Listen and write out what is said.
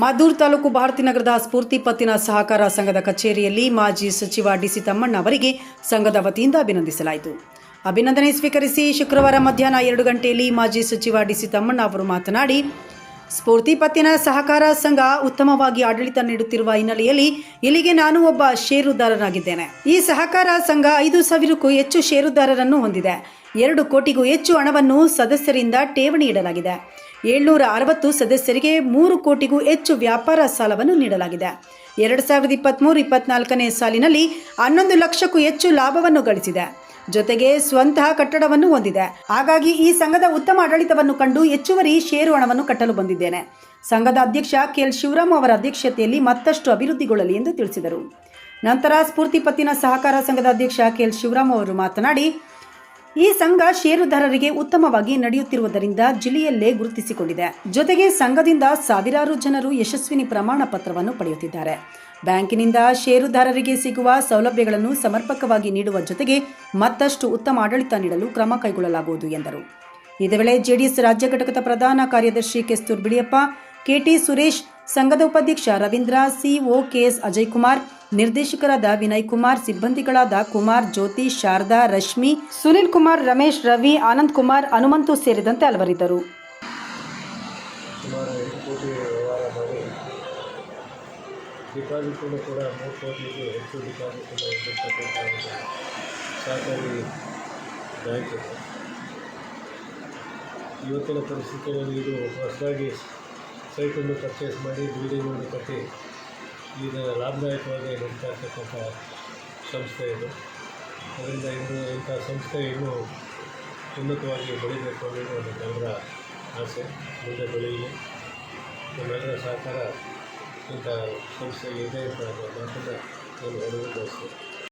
ಮಾದೂರ್ ತಾಲೂಕು ಭಾರತಿ ನಗರದ ಸ್ಫೂರ್ತಿ ಪತ್ತಿನ ಸಹಕಾರ ಸಂಘದ ಕಚೇರಿಯಲ್ಲಿ ಮಾಜಿ ಸಚಿವ ಡಿಸಿ ತಮ್ಮಣ್ಣ ಅವರಿಗೆ ಸಂಘದ ವತಿಯಿಂದ ಅಭಿನಂದಿಸಲಾಯಿತು. ಅಭಿನಂದನೆ ಸ್ವೀಕರಿಸಿ ಶುಕ್ರವಾರ ಮಧ್ಯಾಹ್ನ ಎರಡು ಗಂಟೆಯಲ್ಲಿ ಮಾಜಿ ಸಚಿವ ಡಿಸಿ ತಮ್ಮಣ್ಣ ಅವರು ಮಾತನಾಡಿ, ಸ್ಫೂರ್ತಿ ಪತ್ತಿನ ಸಹಕಾರ ಸಂಘ ಉತ್ತಮವಾಗಿ ಆಡಳಿತ ನೀಡುತ್ತಿರುವ ಹಿನ್ನೆಲೆಯಲ್ಲಿ ಇಲ್ಲಿಗೆ ನಾನು ಒಬ್ಬ ಷೇರುದಾರನಾಗಿದ್ದೇನೆ. ಈ ಸಹಕಾರ ಸಂಘ ಐದು ಸಾವಿರಕ್ಕೂ ಹೆಚ್ಚು ಷೇರುದಾರರನ್ನು ಹೊಂದಿದೆ. ಎರಡು ಕೋಟಿಗೂ ಹೆಚ್ಚು ಹಣವನ್ನು ಸದಸ್ಯರಿಂದ ಠೇವಣಿ ಇಡಲಾಗಿದೆ. ಏಳ್ನೂರ ಅರವತ್ತು ಸದಸ್ಯರಿಗೆ ಮೂರು ಕೋಟಿಗೂ ಹೆಚ್ಚು ವ್ಯಾಪಾರ ಸಾಲವನ್ನು ನೀಡಲಾಗಿದೆ. ಎರಡು ಸಾವಿರದ ಇಪ್ಪತ್ತ್ಮೂರು ಇಪ್ಪತ್ನಾಲ್ಕನೇ ಸಾಲಿನಲ್ಲಿ ಹನ್ನೊಂದು ಲಕ್ಷಕ್ಕೂ ಹೆಚ್ಚು ಲಾಭವನ್ನು ಗಳಿಸಿದೆ. ಜೊತೆಗೆ ಸ್ವಂತಹ ಕಟ್ಟಡವನ್ನು ಹೊಂದಿದೆ. ಹಾಗಾಗಿ ಈ ಸಂಘದ ಉತ್ತಮ ಆಡಳಿತವನ್ನು ಕಂಡು ಹೆಚ್ಚುವರಿ ಷೇರು ಹಣವನ್ನು ಕಟ್ಟಲು ಬಂದಿದ್ದೇನೆ. ಸಂಘದ ಅಧ್ಯಕ್ಷ ಕೆಎಲ್ ಶಿವರಾಮ್ ಅವರ ಅಧ್ಯಕ್ಷತೆಯಲ್ಲಿ ಮತ್ತಷ್ಟು ಅಭಿವೃದ್ಧಿಗೊಳ್ಳಲಿ ಎಂದು ತಿಳಿಸಿದರು. ನಂತರ ಸ್ಫೂರ್ತಿ ಪತ್ತಿನ ಸಹಕಾರ ಸಂಘದ ಅಧ್ಯಕ್ಷ ಕೆಎಲ್ ಶಿವರಾಮ್ ಅವರು ಮಾತನಾಡಿ ಈ ಸಂಘ ಷೇರುದಾರರಿಗೆ ಉತ್ತಮವಾಗಿ ನಡೆಯುತ್ತಿರುವುದರಿಂದ ಜಿಲ್ಲೆಯಲ್ಲೇ ಗುರುತಿಸಿಕೊಂಡಿದೆ. ಜೊತೆಗೆ ಸಂಘದಿಂದ ಸಾವಿರಾರು ಜನರು ಯಶಸ್ವಿನಿ ಪ್ರಮಾಣ ಪತ್ರವನ್ನು ಪಡೆಯುತ್ತಿದ್ದಾರೆ. ಬ್ಯಾಂಕಿನಿಂದ ಷೇರುದಾರರಿಗೆ ಸಿಗುವ ಸೌಲಭ್ಯಗಳನ್ನು ಸಮರ್ಪಕವಾಗಿ ನೀಡುವ ಜೊತೆಗೆ ಮತ್ತಷ್ಟು ಉತ್ತಮ ಆಡಳಿತ ನೀಡಲು ಕ್ರಮ ಕೈಗೊಳ್ಳಲಾಗುವುದು ಎಂದರು. ಇದೇ ವೇಳೆ ಜೆಡಿಎಸ್ ರಾಜ್ಯ ಘಟಕದ ಪ್ರಧಾನ ಕಾರ್ಯದರ್ಶಿ ಕೆಸ್ತೂರ್ ಬಿಳಿಯಪ್ಪ ಕೆಟಿ ಸುರೇಶ್, ಸಂಘದ ಉಪಾಧ್ಯಕ್ಷ ರವೀಂದ್ರ, ಸಿಒ ಕೆಎಸ್ ಅಜಯ್ ಕುಮಾರ್ ನಿರ್ದೇಶಕರಾದ ವಿನಯ್ ಕುಮಾರ್, ಸಿಬ್ಬಂದಿಗಳಾದ ಕುಮಾರ್, ಜ್ಯೋತಿ, ಶಾರದಾ, ರಶ್ಮಿ, ಸುನಿಲ್ ಕುಮಾರ್, ರಮೇಶ್, ರವಿ, ಆನಂದ್ ಕುಮಾರ್, ಹನುಮಂತು ಸೇರಿದಂತೆ ಹಲವರಿದ್ದರು. ಇವತ್ತಿನ ಪರಿಸ್ಥಿತಿಯಲ್ಲಿ ಇದು ಹೊಸದಾಗಿ ಸೈಟನ್ನು ಪರ್ಚೇಸ್ ಮಾಡಿ ಬಿಲ್ಡಿಂಗನ್ನು ಕಟ್ಟಿ ಈಗ ಲಾಭದಾಯಕವಾಗಿ ನಡೀತಾ ಇರ್ತಕ್ಕಂಥ ಸಂಸ್ಥೆ ಇದು. ಅದರಿಂದ ಇನ್ನು ಇಂಥ ಸಂಸ್ಥೆ ಇನ್ನೂ ಉನ್ನತವಾಗಿ ಬೆಳೀಬೇಕು ಅನ್ನೋದು ನಮ್ಮೆಲ್ಲರ ಆಸೆ. ಮುಂದೆ ಬೆಳೀಲಿ. ನಮ್ಮೆಲ್ಲರ ಸಹಕಾರ ಇಂಥ ಸಂಸ್ಥೆಗೆ ಇದೆ ಅಂತ ಮಾತನ್ನು ನಾನು ಹೇಳಲು ಬಯಸ್ತೇನೆ